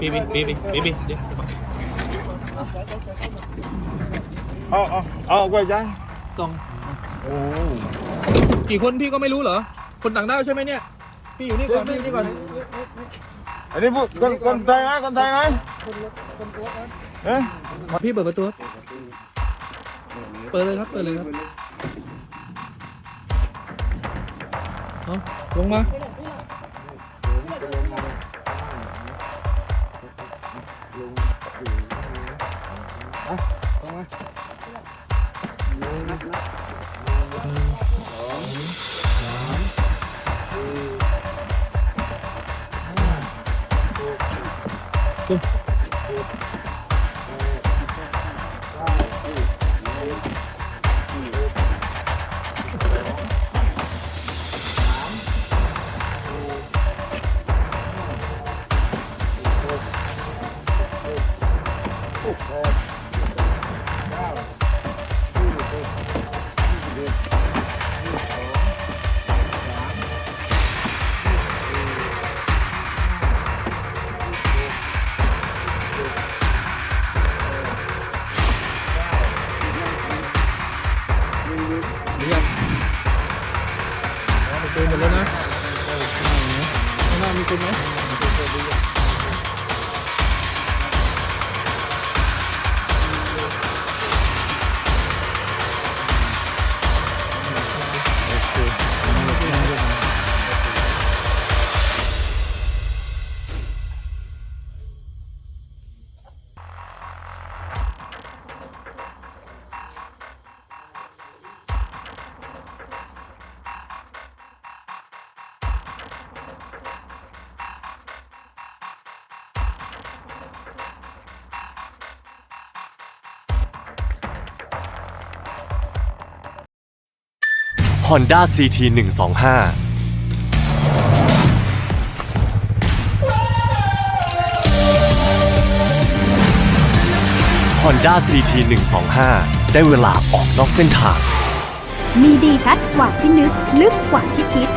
บีบีบีบีบีบีเดี๋ยวเอาเอาเอาไว้ยังส่งโอ้กี่คนพี่ก็ไม่รู้เหรอ คนต่างด้าวใช่ไหมเนี่ย พี่อยู่นี่ก่อนพี่อยู่นี่ก่อนอันนี้พูดคนคนไทยไหมคนไทยไหมเอ๊ะพี่เปิดประตูครับเปิดเลยครับ เปิดเลยครับเอาลงมา Các bạn. เรียบเอาประตูหมดแล้วนะข้างหน้ามีคนไหม Honda CT 125ฮอนด้าซีที125ได้เวลาออกนอกเส้นทาง มีดีชัดกว่าที่นึก ลึกกว่าที่คิด